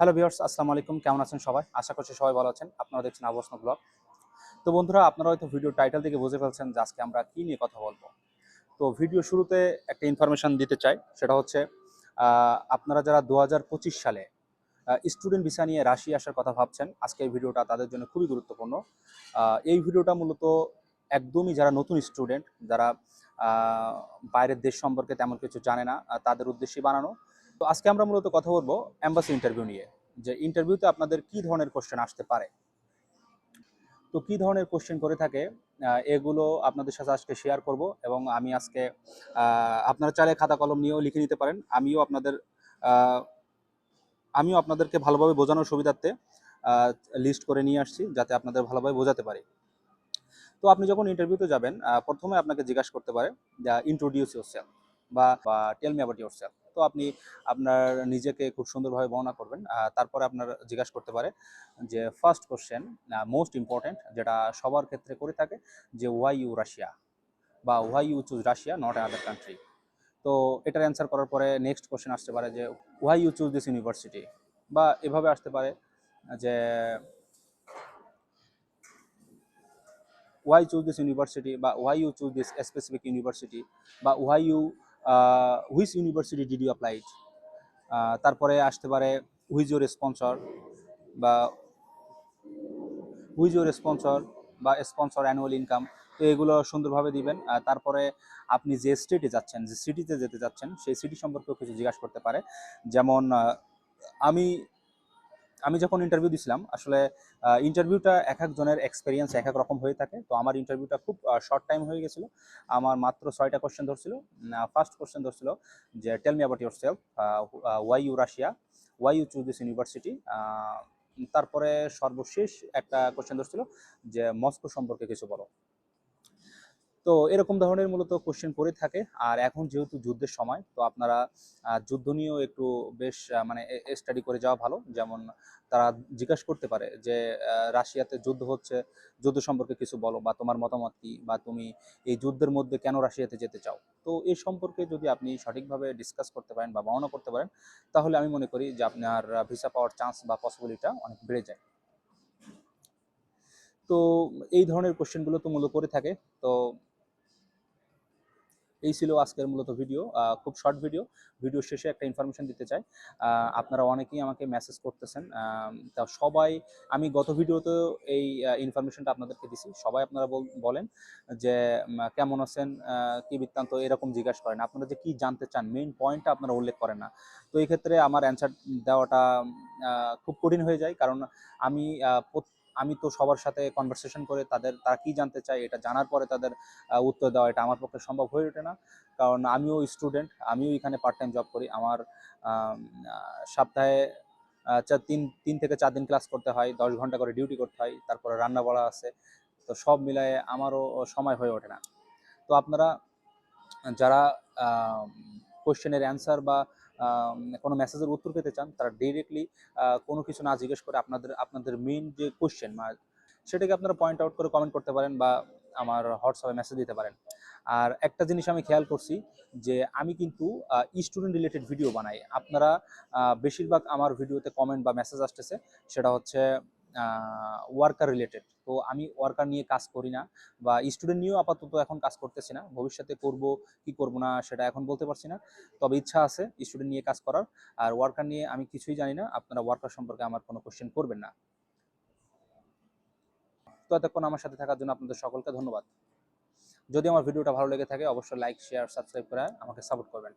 Hello viewers, আসসালামু আলাইকুম। কেমন আছেন সবাই? আশা করছি সবাই ভালো আছেন। আপনারা দেখছেন আবসন ব্লগ। তো বন্ধুরা, আপনারা হয়তো ভিডিও টাইটেল থেকে বুঝে ফেলছেন যে আজকে আমরা কী নিয়ে কথা বলব। তো ভিডিও শুরুতে একটা ইনফরমেশন দিতে চাই। সেটা হচ্ছে আপনারা যারা দু হাজার পঁচিশ সালে স্টুডেন্ট ভিসা নিয়ে রাশি আসার কথা ভাবছেন, আজকে এই ভিডিওটা তাদের জন্য খুবই গুরুত্বপূর্ণ। এই ভিডিওটা মূলত একদমই যারা নতুন স্টুডেন্ট যারা বাইরের দেশ সম্পর্কে তেমন কিছু জানে না তাদের উদ্দেশ্যে বানানো। তো আজকে আমরা মূলত কথা বলব এম্বাসি ইন্টারভিউ নিয়ে। যে ইন্টারভিউতে আপনাদের কি ধরনের কোশ্চেন আসতে পারে? তো কি ধরনের কোশ্চেন করে থাকে এগুলো আপনাদের সাথে আজকে শেয়ার করব এবং আমি আজকে আপনারা চাইলে খাতা কলম নিয়েও লিখে নিতে পারেন। আমিও আপনাদের আমিও আপনাদেরকে ভালোভাবে বোঝানোর সুবিধার্থে লিস্ট করে নিয়ে আসছি যাতে আপনাদের ভালোভাবে বোঝাতে পারি। তো আপনি যখন ইন্টারভিউতে যাবেন প্রথমে আপনাকে জিজ্ঞাসা করতে পারে ইন্ট্রোডিউস ইউর সেলফ বা tell me about your self তো আপনি আপনার নিজেকে খুব সুন্দরভাবে বর্ণনা করবেন। তারপরে আপনার জিজ্ঞাসা করতে পারে যে ফার্স্ট কোশ্চেন মোস্ট ইম্পর্টেন্ট যেটা সবার ক্ষেত্রে করে থাকে যে ওয়াই ইউ রাশিয়া বা why you choose Russia not other country তো এটার অ্যান্সার করার পরে নেক্সট কোশ্চেন আসতে পারে যে why you choose this university বা এভাবে আসতে পারে যে, why choose this university? বা why you choose this specific university? বা why you uh, university did you ah, তারপরে আসতে পারে হুইজ ইউর স্পন্সর বা হুইজ ইউর স্পন্সর বা স্পন্সর অ্যানুয়াল ইনকাম তো এগুলো সুন্দরভাবে দিবেন। তারপরে আপনি যে স্টেটে যাচ্ছেন যে সিটিতে যেতে যাচ্ছেন সেই সিটি সম্পর্কেও কিছু জিজ্ঞাসা করতে পারে। যেমন আমি আমি যখন ইন্টারভিউ দিছিলাম, আসলে ইন্টারভিউটা এক একজনের এক্সপিরিয়েন্স এক এক রকম হয়ে থাকে। তো আমার ইন্টারভিউটা খুব শর্ট টাইম হয়ে গেছিল। আমার মাত্র ছয়টা কোশ্চেন ধরছিল। ফার্স্ট কোশ্চেন ধরছিল যে tell me about yourself why you Russia why you choose this university তারপরে সর্বশেষ একটা কোশ্চেন ধরছিল যে, মস্কো সম্পর্কে কিছু বলো। তো এরকম ধরনের মূলত কোশ্চেন করে থাকে। আর এখন যেহেতু যুদ্ধের সময়, তো আপনারা যুদ্ধ নিয়েও একটু বেশ মানে স্টাডি করে যাওয়া ভালো। যেমন তারা জিজ্ঞাসা করতে পারে যে রাশিয়াতে যুদ্ধ হচ্ছে, যুদ্ধ সম্পর্কে কিছু বলো বা তোমার মতামত কি? বা তুমি এই যুদ্ধের মধ্যে কেন রাশিয়াতে যেতে চাও? তো এই সম্পর্কে যদি আপনি সঠিকভাবে ডিসকাস করতে পারেন বা বর্ণনা করতে পারেন, তাহলে আমি মনে করি যে আপনার ভিসা পাওয়ার চান্স বা পসিবিলিটা অনেক বেড়ে যায়। তো এই ধরনের কোশ্চেনগুলো তো মূলত করে থাকে। তো এই ছিল আজকের মূলত ভিডিও খুব শর্ট ভিডিও ভিডিও শেষে একটা ইনফরমেশন দিতে চাই। আপনারা অনেকেই আমাকে মেসেজ করতেছেন তা সবাই আমি গত ভিডিওতে এই ইনফরমেশনটা আপনাদেরকে দিছি। সবাই আপনারা বল- বলেন যে কেমন আছেন কি বৃত্তান্ত এরকম জিজ্ঞাসা করেন। আপনারা যে কি জানতে চান মেইন পয়েন্টটা আপনারা উল্লেখ করেন না। তো এই ক্ষেত্রে আমার অ্যান্সার দেওয়াটা খুব কঠিন হয়ে যায়। কারণ আমি আহ, প্রত- আমি তো সবার সাথে কনভারসেশন করে তাদের, তারা কি জানতে চায় এটা জানার পরে তাদের উত্তর দেওয়া এটা আমার পক্ষে সম্ভব হয়ে ওঠে না। কারণ আমিও স্টুডেন্ট আমিও এখানে পার্ট টাইম জব করি। আমার সপ্তাহে চার, তিন তিন থেকে চার দিন ক্লাস করতে হয়, দশ ঘণ্টা করে ডিউটি করতে হয়, তারপরে রান্না বাড়া আছে। তো সব মিলায়ে আমারও সময় হয়ে ওঠে না। তো আপনারা, যারা কোশ্চেনের অ্যান্সার বা কোনো মেসেজের উত্তর পেতে চান, তারা ডিরেক্টলি কোনো কিছু না জিজ্ঞেস করে আপনাদের আপনাদের মেইন যে কোয়েশ্চেন সেটাকে আপনারা পয়েন্ট আউট করে কমেন্ট করতে পারেন বা আমার হোয়াটসঅ্যাপে মেসেজ দিতে পারেন। আর একটা জিনিস আমি খেয়াল করছি যে আমি কিন্তু স্টুডেন্ট রিলেটেড ভিডিও বানাই। আপনারা বেশিরভাগ আমার ভিডিওতে কমেন্ট বা মেসেজ আসতেছে, সেটা হচ্ছে ওয়ার্কার রিলেটেড তো আমি ওয়ার্কার নিয়ে কাজ করি না বা স্টুডেন্ট নিয়েও আপাতত এখন কাজ করতেছি না। ভবিষ্যতে করব, কি করব না সেটা এখন বলতে পারছি না। তবে ইচ্ছা আছে স্টুডেন্ট নিয়ে কাজ করার। আর ওয়ার্কার নিয়ে আমি কিছুই জানি না। আপনারা ওয়ার্কার সম্পর্কে আমার কোনো কোশ্চেন করবেন না। তো এতক্ষণ আমার সাথে থাকার জন্য আপনাদের সকলকে ধন্যবাদ। যদি আমার ভিডিওটা ভালো লেগে থাকে, অবশ্যই লাইক শেয়ার সাবস্ক্রাইব করে আমাকে সাপোর্ট করবেন।